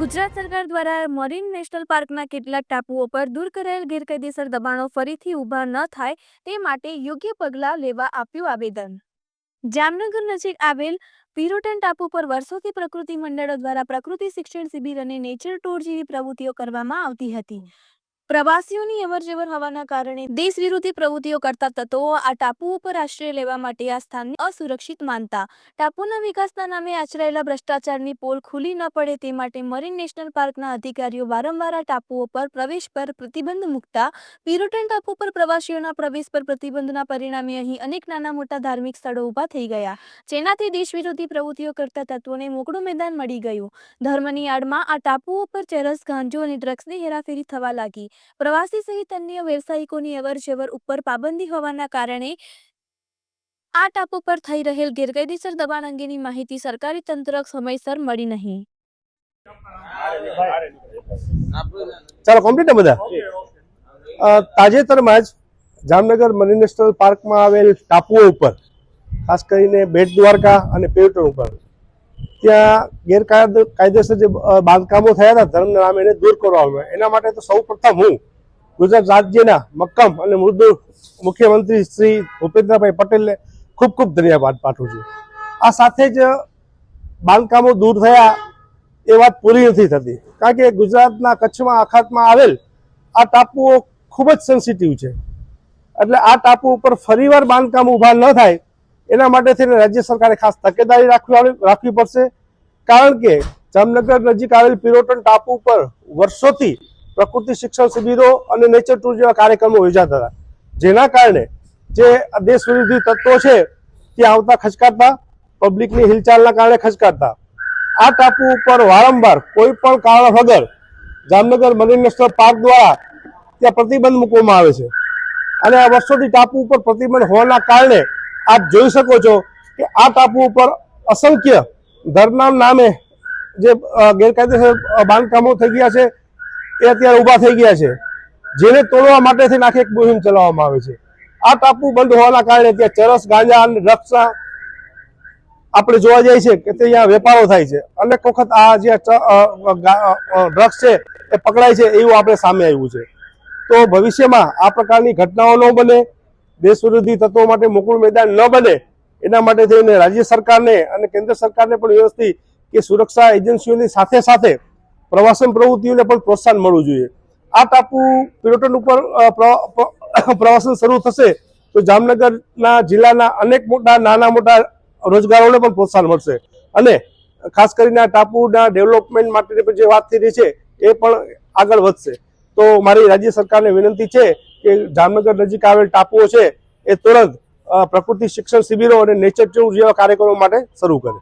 ગુજરાત સરકાર દ્વારા marine national પાર્કના કેટલાક ટાપુઓ પર દૂર કરાયેલ ગેરકાયદેસર દબાણો ફરીથી ઊભા ન થાય તે માટે યોગ્ય પગલાં લેવા આપ્યું આવેદન. જામનગર નજીક આવેલ પિરોટન ટાપુ પર વર્ષોથી પ્રકૃતિ મંડળો દ્વારા પ્રકૃતિ શિક્ષણ શિબિર અને નેચર ટૂર જેવી પ્રવૃત્તિઓ કરવામાં આવતી હતી. પ્રવાસીઓની અવરજવર હોવાના કારણે દેશ વિરોધી પ્રવૃત્તિઓ કરતા તત્વો આ ટાપુઓ ઉપર આશ્રય લેવા માટે આ સ્થાનને અસુરક્ષિત માનતા. ટાપુના વિકાસના નામે આચરાયેલા ભ્રષ્ટાચારની પોલ ખુલી ન પડે તે માટે મરીન નેશનલ પાર્કના અધિકારીઓ વારંવાર આ ટાપુઓ પર પ્રવેશ પર પ્રતિબંધ મૂકતા. પિરોટન ટાપુ પર પ્રવાસીઓના પ્રવેશ પર પ્રતિબંધના પરિણામે અહીં અનેક નાના મોટા ધાર્મિક સ્થળો ઊભા થઈ ગયા. જેનાથી દેશ વિરોધી પ્રવૃત્તિઓ કરતા તત્વોને મોકળું મેદાન મળી ગયું. ધર્મની આડમાં આ ટાપુઓ પર ચરસ, ગાંજો અને ડ્રગ્સની હેરાફેરી થવા લાગી. પ્રવાસી સહિત અન્ય વ્યવસાયિકોની અવરજવર ઉપર પાબંદી હોવાના કારણે આ ટાપુ પર થઈ રહેલ ગેરકાયદેસર દબાણ અંગેની માહિતી સરકારી તંત્ર સમયસર મળી નહીં. ચાલો કમ્પ્લીટ બધા? તાજેતરમાં જ જામનગર મરીન નેશનલ પાર્કમાં આવેલ ટાપુઓ ઉપર, ખાસ કરીને બેટ દ્વારકા અને પેવટન ઉપર ત્યાં ગેરકાયદે કાયદેસર જે બાંધકામો થયા હતા ધર્મના નામે એને દૂર કરવામાં. એના માટે તો સૌ હું ગુજરાત રાજ્યના મક્કમ અને મૃદુ મુખ્યમંત્રી શ્રી ભૂપેન્દ્રભાઈ પટેલને ખૂબ ખૂબ ધન્યવાદ પાઠવું છું. આ સાથે જ બાંધકામો દૂર થયા એ વાત પૂરી નથી થતી. કારણ કે ગુજરાતના કચ્છમાં, આખાતમાં આવેલ આ ટાપુઓ ખૂબ જ સેન્સિટિવ છે. એટલે આ ટાપુ ઉપર ફરીવાર બાંધકામ ઊભા ન થાય એના માટે થઈને રાજ્ય સરકારે ખાસ તકેદારી રાખવી રાખવી પડશે. કારણ કે જામનગર નજીક આવેલ પિરોટન ટાપુ ઉપર વર્ષોથી પ્રકૃતિ શિક્ષણ શિબિરો અને નેચર ટૂર જેવા કાર્યક્રમો યોજાતા હતા. જેના કારણે જે દેશ વિરોધી તત્વો છે, તે આવતા ખચકાતા પબ્લિકની હિલચાલના કારણે ખચકાતા. આ ટાપુ ઉપર વારંવાર કોઈ પણ કારણ વગર જામનગર મરીન નેશનલ પાર્ક દ્વારા ત્યાં પ્રતિબંધ મૂકવામાં આવે છે. અને આ વર્ષોથી ટાપુ ઉપર પ્રતિબંધ હોવાના કારણે આપ જોઈ શકો છો કે આ ટાપુ ઉપર અસંખ્ય ધરના નામે જે ગેરકાયદેસર બાંધકામો થઈ ગયા છે, એ અત્યારે ઊભા થઈ ગયા છે. જેને તોડવા માટે થઈને આખી એક મુહિમ ચલાવવામાં આવે છે. આ ટાપુ બંધ હોવાના કારણે ત્યાં ચરસ, ગાંજા અને ડ્રગ્સના આપણે જોવા જઈએ છે કે ત્યાં વેપારો થાય છે. અનેક વખત આ જે ડ્રગ્સ છે, એ પકડાય છે, એવું આપણે સામે આવ્યું છે. તો ભવિષ્યમાં આ પ્રકારની ઘટનાઓ ન બને. દેશ વિરોધી તત્વો માટે મોકળું મેદાન ન બને, એના માટે થઈને રાજ્ય સરકારને અને કેન્દ્ર સરકારને પણ વ્યવસ્થિત કે સુરક્ષા એજન્સીઓની સાથે સાથે પ્રવાસન પ્રવૃત્તિઓને પણ પ્રોત્સાહન મળવું જોઈએ. આ ટાપુ પિરોટન ઉપર પ્રવાસન શરૂ થશે તો જામનગરના જિલ્લાના અનેક મોટા, નાના મોટા રોજગારોને પણ પ્રોત્સાહન મળશે. અને ખાસ કરીને આ ટાપુના ડેવલપમેન્ટ માટેની જે વાત થઈ રહી છે, એ પણ આગળ વધશે. તો મારી રાજ્ય સરકારને વિનંતી છે કે જામનગર નજીક આવેલ ટાપુઓ છે, એ તુરંત પ્રકૃતિ શિક્ષણ શિબિરો અને નેચર ટૂર જેવા કાર્યક્રમો માટે શરૂ કરે.